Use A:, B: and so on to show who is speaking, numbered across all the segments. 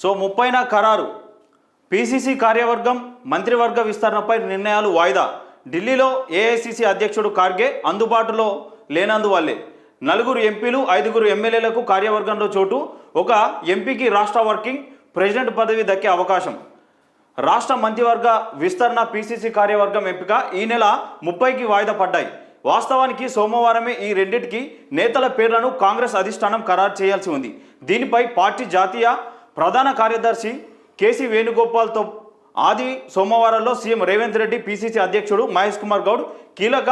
A: So ముప్పైన ఖరారు. PCC కార్యవర్గం మంత్రివర్గ విస్తరణపై నిర్ణయాలు వాయిదా. ఢిల్లీలో ఏఐసిసి అధ్యక్షుడు ఖార్గే అందుబాటులో లేనందువల్లే. నలుగురు ఎంపీలు ఐదుగురు ఎమ్మెల్యేలకు కార్యవర్గంలో చోటు. ఒక ఎంపీకి రాష్ట్ర వర్కింగ్ ప్రెసిడెంట్ పదవి దక్కే అవకాశం. రాష్ట్ర మంత్రివర్గ విస్తరణ పిసిసి కార్యవర్గం ఎంపిక ఈ నెల ముప్పైకి వాయిదా పడ్డాయి. వాస్తవానికి సోమవారమే ఈ రెండింటికి నేతల పేర్లను కాంగ్రెస్ అధిష్టానం ఖరారు చేయాల్సి ఉంది. దీనిపై పార్టీ జాతీయ ప్రధాన కార్యదర్శి కేసీ వేణుగోపాల్తో ఆది సోమవారంలో సీఎం రేవంత్ రెడ్డి పిసిసి అధ్యక్షుడు మహేష్ కుమార్ గౌడ్ కీలక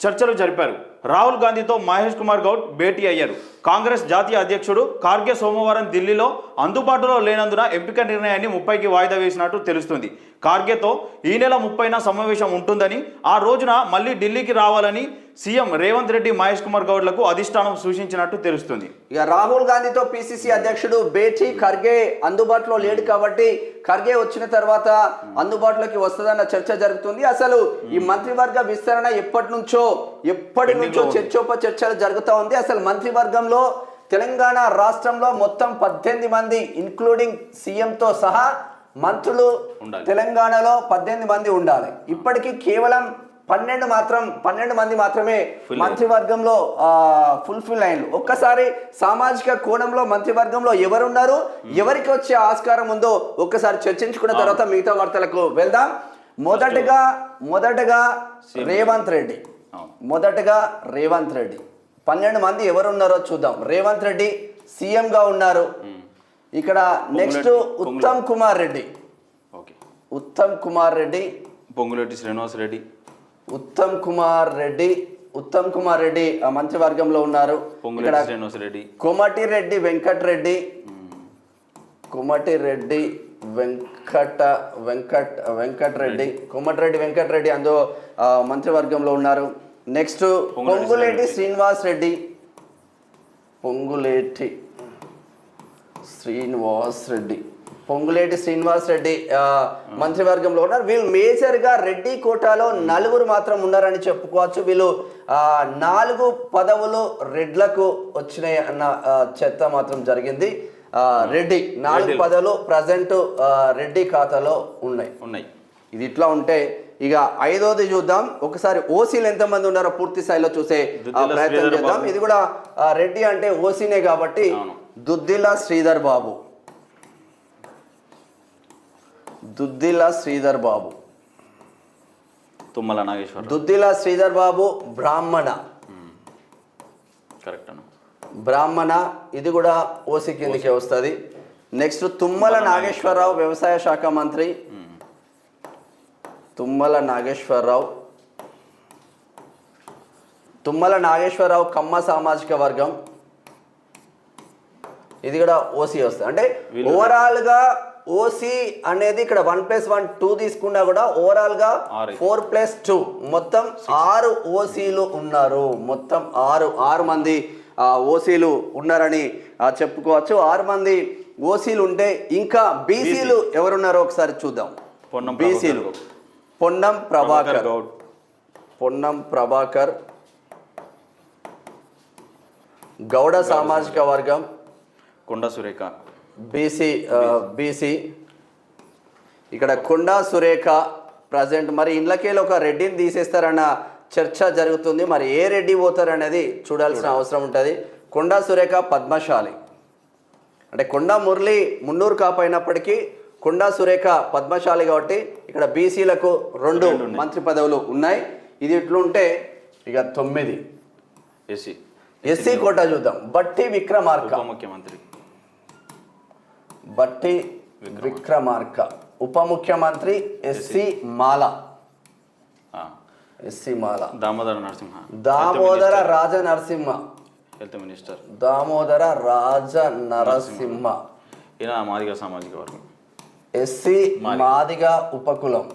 A: చర్చలు జరిపారు. రాహుల్ గాంధీతో మహేష్ కుమార్ గౌడ్ భేటీ అయ్యారు. కాంగ్రెస్ జాతీయ అధ్యక్షుడు ఖార్గే సోమవారం ఢిల్లీలో అందుబాటులో లేనందున ఎంపిక నిర్ణయాన్ని ముప్పైకి వాయిదా వేసినట్టు తెలుస్తుంది. ఖార్గేతో ఈ నెల ముప్పైన సమావేశం ఉంటుందని ఆ రోజున మళ్ళీ ఢిల్లీకి రావాలని సీఎం రేవంత్ రెడ్డి మహేష్ కుమార్ గౌడ్లకు అధిష్టానం సూచించినట్టు తెలుస్తుంది.
B: ఇక రాహుల్ గాంధీతో పిసిసి అధ్యక్షుడు భేటీ ఖర్గే అందుబాటులో లేడు కాబట్టి ఖర్గే వచ్చిన తర్వాత అందుబాటులోకి వస్తుందన్న చర్చ జరుగుతుంది. అసలు ఈ మంత్రివర్గ విస్తరణ ఎప్పటి నుంచో ఎప్పటి నుంచో చర్చోప చర్చలు జరుగుతూ ఉంది. అసలు మంత్రివర్గంలో తెలంగాణ రాష్ట్రంలో మొత్తం పద్దెనిమిది మంది ఇంక్లూడింగ్ సీఎంతో సహా మంత్రులు. తెలంగాణలో పద్దెనిమిది మంది ఉండాలి. ఇప్పటికీ కేవలం పన్నెండు మాత్రం పన్నెండు మంది మాత్రమే మంత్రివర్గంలో ఫుల్ఫిల్ అయ్యారు ఒక్కసారి సామాజిక కోణంలో మంత్రివర్గంలో ఎవరున్నారు ఎవరికి వచ్చే ఆస్కారం ఉందో ఒక్కసారి చర్చించుకున్న తర్వాత మిగతా వార్తలకు వెళ్దాం. మొదటగా మొదటగా రేవంత్ రెడ్డి. మొదటగా రేవంత్ రెడ్డి. పన్నెండు మంది ఎవరున్నారో చూద్దాం. రేవంత్ రెడ్డి సీఎం గా ఉన్నారు ఇక్కడ నెక్స్ట్ ఉత్తమ్ కుమార్ రెడ్డి.
A: ఓకే.
B: ఉత్తమ్ కుమార్ రెడ్డి.
A: పొంగులేటి శ్రీనివాస్ రెడ్డి.
B: ఉత్తమ్ కుమార్ రెడ్డి. ఉత్తమ్ కుమార్ రెడ్డి మంత్రివర్గంలో ఉన్నారు.
A: శ్రీనివాస్ రెడ్డి.
B: కోమటి రెడ్డి వెంకట్ రెడ్డి. కోమటి రెడ్డి వెంకట వెంకట్ వెంకట్ రెడ్డి. కోమటి రెడ్డి వెంకట్ రెడ్డి అందులో మంత్రివర్గంలో ఉన్నారు. నెక్స్ట్
A: పొంగులేటి
B: శ్రీనివాస్ రెడ్డి. పొంగులేటి శ్రీనివాస్ రెడ్డి. పొంగులేటి శ్రీనివాస్ రెడ్డి మంత్రివర్గంలో ఉన్నారు. వీళ్ళు మేజర్గా రెడ్డి కోటాలో నలుగురు మాత్రం ఉన్నారని చెప్పుకోవచ్చు. వీళ్ళు ఆ, నాలుగు పదవులు రెడ్లకు వచ్చినాయి అన్న చర్చ మాత్రం జరిగింది. ఆ, రెడ్డి నాలుగు. పదవులు ప్రజెంట్ రెడ్డి ఖాతాలో ఉన్నాయి.
A: ఉన్నాయి.
B: ఇది ఇట్లా ఉంటే ఇక ఐదోది చూద్దాం. ఒకసారి ఓసీలు ఎంతమంది ఉన్నారో పూర్తి స్థాయిలో చూసే ప్రయత్నం చేద్దాం. ఇది కూడా రెడ్డి అంటే ఓసీనే కాబట్టి
A: అవును.
B: దుద్దిల్ల శ్రీధర్ బాబు. దుద్దిల్ల శ్రీధర్ బాబు.
A: తుమ్మల నాగేశ్వర
B: దుద్దిల్ల శ్రీధర్ బాబు బ్రాహ్మణ.
A: కరెక్ట్
B: బ్రాహ్మణ ఇది కూడా ఓసీ కిందకే వస్తుంది. నెక్స్ట్ తుమ్మల నాగేశ్వరరావు వ్యవసాయ శాఖ మంత్రి. తుమ్మల నాగేశ్వరరావు. తుమ్మల నాగేశ్వరరావు కమ్మ సామాజిక వర్గం. ఇది కూడా ఓసీ వస్తుంది. అంటే
A: వీళ్ళు-
B: ఓవరాల్గా ఓసీ అనేది ఇక్కడ వన్ ప్లస్ వన్ టూ తీసుకున్నా కూడా ఓవరాల్గా
A: ఆరు.
B: ఫోర్ ప్లస్ టూ మొత్తం ఆరు ఓసీలు ఉన్నారు. మొత్తం ఆరు ఆరు మంది ఓసీలు ఉన్నారని చెప్పుకోవచ్చు. ఆరు మంది ఓసీలు ఉంటే ఇంకా బీసీలు ఎవరున్నారో ఒకసారి చూద్దాం. బీసీలు పొన్నం ప్రభాకర్.
A: గౌడ్.
B: పొన్నం ప్రభాకర్. గౌడ సామాజిక వర్గం.
A: కొండ సురేఖ.
B: BC BC. ఇక్కడ కొండా సురేఖ ప్రజెంట్. మరి ఇండ్లకేలో ఒక రెడ్డిని తీసేస్తారన్న చర్చ జరుగుతుంది. మరి ఏ రెడ్డి పోతారు అనేది చూడాల్సిన అవసరం ఉంటుంది. కొండా సురేఖ పద్మశాలి. అంటే కొండా మురళి మున్నూరు కాపైనప్పటికీ కొండా సురేఖ పద్మశాలి కాబట్టి ఇక్కడ బీసీలకు రెండు. మంత్రి పదవులు ఉన్నాయి. ఇది ఇట్లుంటే ఇక తొమ్మిది.
A: ఎస్సీ.
B: ఎస్సీ కోట చూద్దాం. బట్టి విక్రమార్క.
A: ముఖ్యమంత్రి.
B: బట్టి విక్రమార్క. ఉప ముఖ్యమంత్రి SC
A: Mala.
B: SC Mala.
A: Damodara Narasimha.
B: Damodara Raja Narasimha
A: health minister.
B: Damodara Raja Narasimha.
A: ఈయన మాదిగ సామాజిక వర్గం.
B: ఎస్సి
A: మాదిగ.
B: ఉపకులం.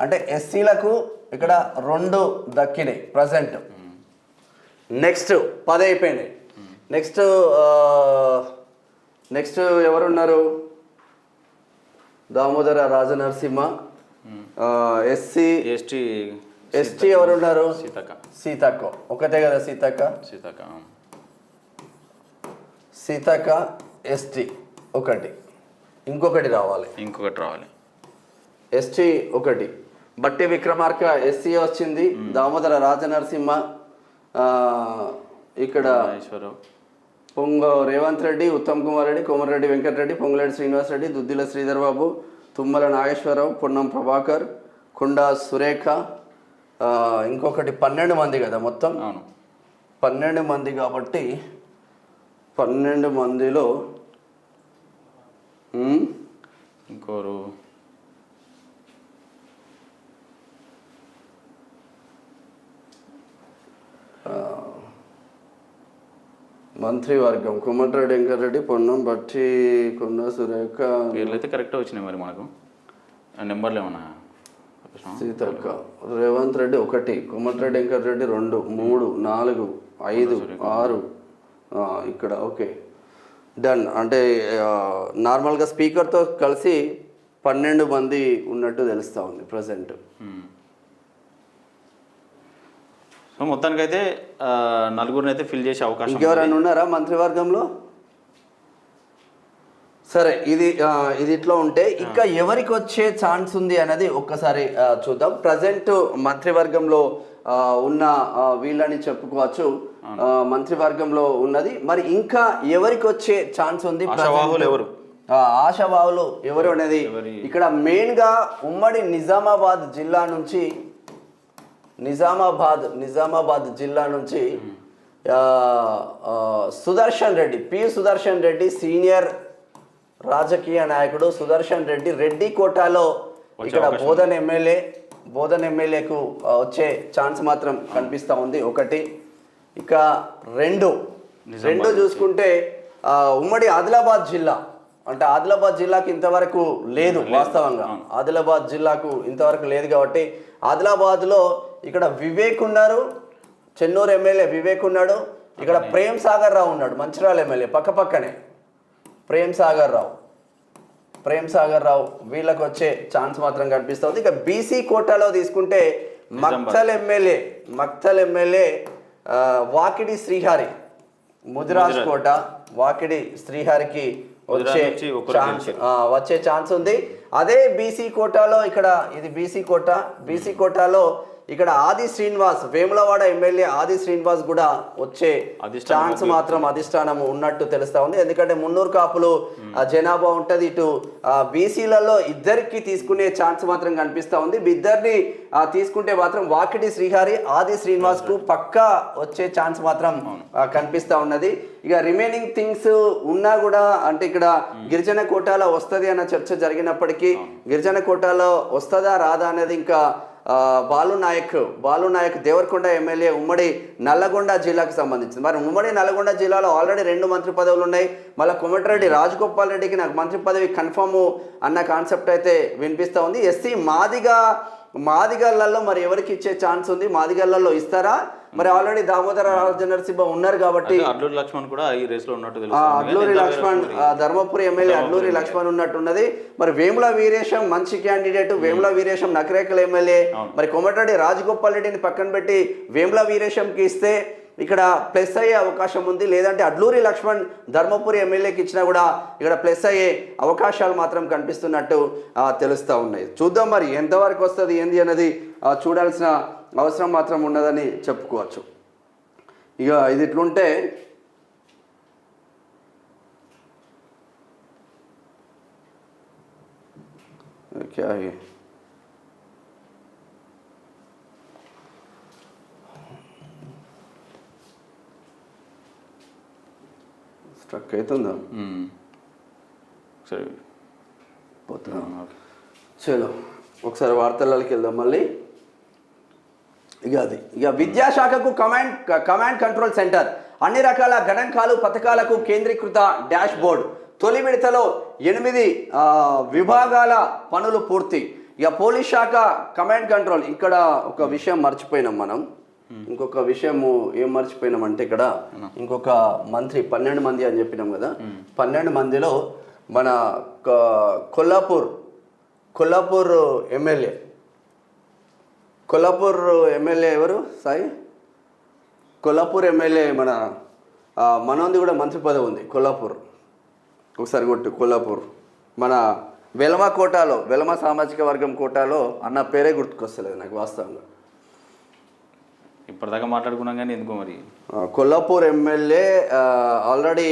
B: అంటే ఎస్సీలకు ఇక్కడ రెండు దక్కినాయి ప్రజెంట్. నెక్స్ట్ పది అయిపోయినాయి నెక్స్ట్ నెక్స్ట్ ఎవరున్నారు? Damodara Raja Narasimha SC
A: ST
B: ST ఎవరున్నారు?
A: సీతక్క.
B: సీతక్క. ఒకటే కదా సీతక్క?
A: సీతక్క.
B: సీతక్క ఎస్టీ ఒకటి. ఇంకొకటి రావాలి.
A: ఇంకొకటి రావాలి.
B: ఎస్టీ ఒకటి. బట్టి విక్రమార్క ఎస్సీ వచ్చింది. దామోదర రాజనరసింహ ఇక్కడ పొంగ రేవంత్ రెడ్డి ఉత్తమ్ కుమార్ రెడ్డి కోమరెడ్డి వెంకటరెడ్డి పొంగులేటి శ్రీనివాస్ రెడ్డి దుద్దిల శ్రీధర్ బాబు తుమ్మల నాగేశ్వరరావు పొన్నం ప్రభాకర్ కొండా సురేఖ ఇంకొకటి పన్నెండు మంది కదా మొత్తం. పన్నెండు మంది కాబట్టి పన్నెండు మందిలో
A: ఇంకోరు.
B: మంత్రివర్గం కుమ్మటిరెడ్డి వెంకటరెడ్డి పొన్నం బట్టి కొండ సురేఖ.
A: అయితే కరెక్ట్గా వచ్చినాయి మరి మనకు. నెంబర్లు ఏమన్నా?
B: సీతక్క రేవంత్ రెడ్డి ఒకటి కుమ్మటిరెడ్డి వెంకటరెడ్డి రెండు మూడు నాలుగు ఐదు ఆరు. ఇక్కడ ఓకే. డన్ అంటే నార్మల్గా స్పీకర్తో కలిసి పన్నెండు మంది ఉన్నట్టు తెలుస్తూ ఉంది ప్రజెంట్
A: మ్మ్. సో మొత్తానికైతే నలుగురిని అయితే ఫిల్ చేసే అవకాశం.
B: ఇంకెవరైనా ఉన్నారా మంత్రివర్గంలో? సరే ఇది ఇది ఇట్లా ఉంటే ఇంకా ఎవరికి వచ్చే ఛాన్స్ ఉంది అనేది ఒక్కసారి చూద్దాం. ప్రజెంట్ మంత్రివర్గంలో ఉన్న వీళ్ళని చెప్పుకోవచ్చు. మంత్రివర్గంలో ఉన్నది. మరి ఇంకా ఎవరికి వచ్చే ఛాన్స్ ఉంది?
A: ఎవరు?
B: ఆశావాహులు ఎవరు అనేది ఇక్కడ మెయిన్గా ఉమ్మడి నిజామాబాద్ జిల్లా నుంచి నిజామాబాద్ నిజామాబాద్ జిల్లా నుంచి సుదర్శన్ రెడ్డి పి సుదర్శన్ రెడ్డి సీనియర్ రాజకీయ నాయకుడు సుదర్శన్ రెడ్డి రెడ్డి కోటాలో ఇక్కడ బోధన్ ఎమ్మెల్యే బోధన్ ఎమ్మెల్యేకు వచ్చే ఛాన్స్ మాత్రం కనిపిస్తూ ఉంది. ఒకటి ఇక రెండు. రెండు చూసుకుంటే ఉమ్మడి ఆదిలాబాద్ జిల్లా అంటే ఆదిలాబాద్ జిల్లాకి ఇంతవరకు లేదు వాస్తవంగా. ఆదిలాబాద్ జిల్లాకు ఇంతవరకు లేదు కాబట్టి ఆదిలాబాద్లో ఇక్కడ వివేక్ ఉన్నారు. చెన్నూరు ఎమ్మెల్యే వివేక్ ఉన్నాడు. ఇక్కడ ప్రేమ్ సాగర్ రావు ఉన్నాడు. మంచిర్యాల ఎమ్మెల్యే పక్క పక్కనే. ప్రేమ్ సాగర్ రావు ప్రేమ్ సాగర్ రావు వీళ్ళకి వచ్చే ఛాన్స్ మాత్రం కనిపిస్తుంది. ఇక బీసీ కోటాలో తీసుకుంటే Makthal MLA Makthal MLA Vakiti Srihari Mudiraj quota Vakiti శ్రీహరికి వచ్చే ఛాన్స్ వచ్చే ఛాన్స్ ఉంది. అదే బీసీ కోటాలో ఇక్కడ ఇది బీసీ కోట. బీసీ కోటాలో ఇక్కడ ఆది శ్రీనివాస్ వేములవాడ ఎమ్మెల్యే ఆది శ్రీనివాస్ కూడా వచ్చే ఛాన్స్ మాత్రం అధిష్టానం ఉన్నట్టు తెలుస్తా ఉంది. ఎందుకంటే మున్నూరు కాపులు జనాభా ఉంటది ఇటు బీసీలలో ఇద్దరికి తీసుకునే ఛాన్స్ మాత్రం కనిపిస్తా ఉంది. ఇద్దరిని తీసుకుంటే మాత్రం వాకిటి శ్రీహరి ఆది శ్రీనివాస్కు పక్కా వచ్చే ఛాన్స్ మాత్రం కనిపిస్తా ఉన్నది. ఇక రిమైనింగ్ థింగ్స్ ఉన్నా కూడా అంటే ఇక్కడ గిరిజన కోటాలో వస్తది అన్న చర్చ జరిగినప్పటికీ గిరిజన కోటాలో వస్తుందా రాదా అనేది ఇంకా బాలు నాయక్ బాలు నాయక్ దేవరకొండ ఎమ్మెల్యే ఉమ్మడి నల్లగొండ జిల్లాకు సంబంధించింది. మరి ఉమ్మడి నల్లగొండ జిల్లాలో ఆల్రెడీ రెండు మంత్రి పదవులు ఉన్నాయి. మళ్ళీ కోమటిరెడ్డి రాజగోపాల్ రెడ్డికి నాకు మంత్రి పదవి కన్ఫర్మ్ అన్న కాన్సెప్ట్ అయితే వినిపిస్తూ ఉంది. ఎస్సీ మాదిగా మాదిగల్లలో మరి ఎవరికి ఇచ్చే ఛాన్స్ ఉంది? మాదిగళ్ళల్లో ఇస్తారా? మరి ఆల్రెడీ దామోదర రాజ నరసింహ ఉన్నారు కాబట్టి
A: అంటే అల్లూరి లక్ష్మణ్ కూడా ఈ రేస్లో ఉన్నట్టు
B: అడ్లూరి లక్ష్మణ్ ధర్మపురి ఎమ్మెల్యే అడ్లూరి లక్ష్మణ్ ఉన్నట్టున్నది. మరి వేముల వీరేశం మంచి క్యాండిడేట్ వేముల వీరేశం నకరేకల్ ఎమ్మెల్యే. మరి కోమటిరెడ్డి రాజగోపాల్ రెడ్డిని పక్కన పెట్టి వేముల వీరేశంకి ఇస్తే ఇక్కడ ప్లస్ అయ్యే అవకాశం ఉంది. లేదంటే అడ్లూరి లక్ష్మణ్ ధర్మపురి ఎమ్మెల్యేకి ఇచ్చినా కూడా ఇక్కడ ప్లస్ అయ్యే అవకాశాలు మాత్రం కనిపిస్తున్నట్టు తెలుస్తూ ఉన్నాయి. చూద్దాం మరి ఎంతవరకు వస్తుంది ఏంది అన్నది ఆ, చూడాల్సిన అవసరం మాత్రం ఉన్నదని చెప్పుకోవచ్చు ఇక ఇది ఇట్లుంటే क्या है స్ట్రక్ అవుతుందా
A: మ్మ్. సరే
B: పోతుందా
A: ఓకే.
B: చలో ఒకసారి వార్తలకి వెళ్దాం మళ్ళీ ఇక అది. ఇక విద్యాశాఖకు కమాండ్ కమాండ్ కంట్రోల్ సెంటర్. అన్ని రకాల గణాంకాలు పథకాలకు కేంద్రీకృత డాష్ బోర్డ్ తొలి విడతలో ఎనిమిది విభాగాల పనులు పూర్తి. ఇక పోలీస్ శాఖ కమాండ్ కంట్రోల్. ఇక్కడ ఒక విషయం మర్చిపోయినాం మనం. ఇంకొక విషయము ఏం మర్చిపోయినాం అంటే ఇక్కడ ఇంకొక మంత్రి పన్నెండు మంది అని చెప్పినాం కదా. పన్నెండు మందిలో మన కొల్లాపూర్ కొల్లాపూర్ ఎమ్మెల్యే కొల్లాపూర్ ఎమ్మెల్యే ఎవరు సాయి? కొల్లాపూర్ ఎమ్మెల్యే మన మనోంది కూడా మంత్రి పదవి ఉంది కొల్లాపూర్. ఒకసారి కొట్టు కొల్లాపూర్. మన వెలమ కోటాలో వెలమ సామాజిక వర్గం కోటాలో అన్న పేరే గుర్తుకొస్తలేదు నాకు వాస్తవంగా.
A: ఇప్పటిదాకా మాట్లాడుకున్నాం కానీ ఎందుకో మరి?
B: Kollapur MLA already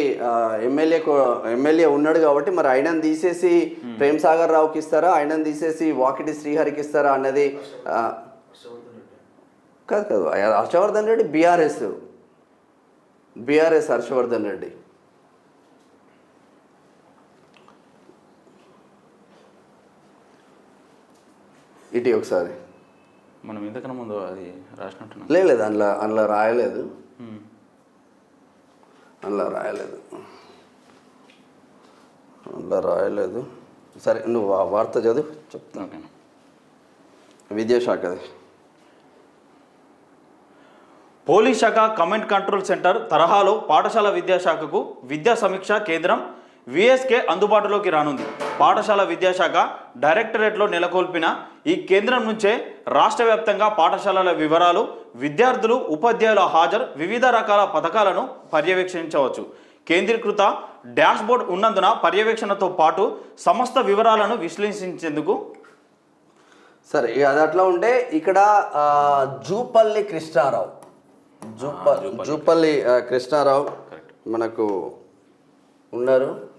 B: MLA MLA ఉన్నాడు కాబట్టి మరి ఆయనను తీసేసి ప్రేమ్ సాగర్ రావుకి ఇస్తారా? ఆయనను తీసేసి వాకిటి శ్రీహరికి ఇస్తారా? అన్నది కాదు కాదు. హర్షవర్ధన్ రెడ్డి బీఆర్ఎస్. బీఆర్ఎస్ హర్షవర్ధన్ రెడ్డి. ఇటు ఒకసారి.
A: మనం ఇంతకన్నా ముందు అది రాసినట్టున్నాం.
B: లేదు అందులో అందులో రాయలేదు. అందులో రాయలేదు. అందులో రాయలేదు. సరే నువ్వు వార్త చదువు చెప్తా.
A: ఓకే
B: విద్యాశాఖది.
A: పోలీస్ శాఖ కమాండ్ కంట్రోల్ సెంటర్ తరహాలో పాఠశాల విద్యాశాఖకు విద్యా సమీక్ష కేంద్రం విఎస్కే అందుబాటులోకి రానుంది. పాఠశాల విద్యాశాఖ డైరెక్టరేట్లో నెలకొల్పిన ఈ కేంద్రం నుంచే రాష్ట్ర వ్యాప్తంగా పాఠశాలల వివరాలు విద్యార్థులు ఉపాధ్యాయుల హాజరు వివిధ రకాల పథకాలను పర్యవేక్షించవచ్చు. కేంద్రీకృత డాష్బోర్డ్ ఉన్నందున పర్యవేక్షణతో పాటు సమస్త వివరాలను విశ్లేషించేందుకు
B: సరే అది అట్లా ఉంటే ఇక్కడ జూపల్లి కృష్ణారావు జూపల్లి. కృష్ణారావు మనకు ఉన్నారు.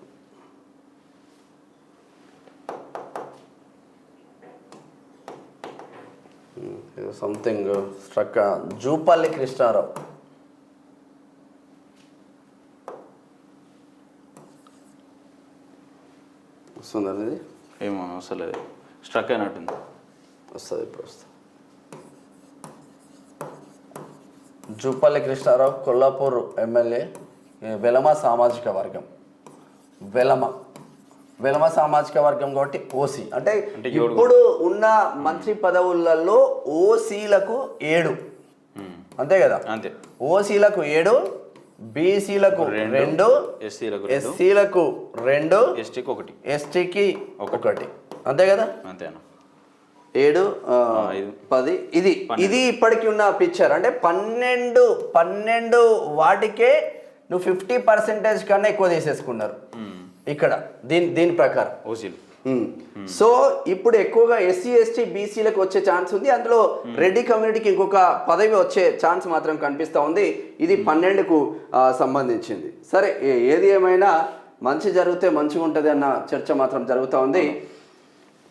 B: Something struck Jupalli Krishnarao. వస్తుందండి ఇది
A: ఏమో అసలు స్ట్రక్ అయినట్టుంది.
B: వస్తుంది ఇప్పుడు వస్తుంది. జూపల్లి కృష్ణారావు కొల్లాపూర్ ఎమ్మెల్యే వెలమ సామాజిక వర్గం. వెలమ. వెలమ సామాజిక వర్గం కాబట్టి ఓసీ. అంటే. ఇప్పుడు ఉన్న మంత్రి పదవులలో ఓసీలకు ఏడు. అంతే కదా?
A: అంతే.
B: ఓసీలకు ఏడు బీసీలకు
A: రెండు, ఎస్సీలకు.
B: ఎస్సీలకు రెండు
A: ఎస్టీకి ఒకటి.
B: ఎస్టీకి ఒకటి. అంతే కదా?
A: అంతేనా
B: ఏడు. పది. ఇది ఇది ఇప్పటికి ఉన్న పిక్చర్ అంటే పన్నెండు పన్నెండు వాటికే నువ్వు ఫిఫ్టీ పర్సెంటేజ్ కన్నా ఎక్కువ తీసేసుకున్నారు. ఇక్కడ దీని దీని ప్రకారం.
A: ఓసీలు.
B: సో ఇప్పుడు ఎక్కువగా ఎస్సీ ఎస్టీ బీసీలకు వచ్చే ఛాన్స్ ఉంది. అందులో రెడ్డి కమ్యూనిటీకి ఇంకొక పదవి వచ్చే ఛాన్స్ మాత్రం కనిపిస్తూ ఉంది. ఇది పన్నెండుకు సంబంధించింది. సరే ఏది ఏమైనా మంచి జరిగితే మంచిగా ఉంటుంది అన్న చర్చ మాత్రం జరుగుతూ ఉంది.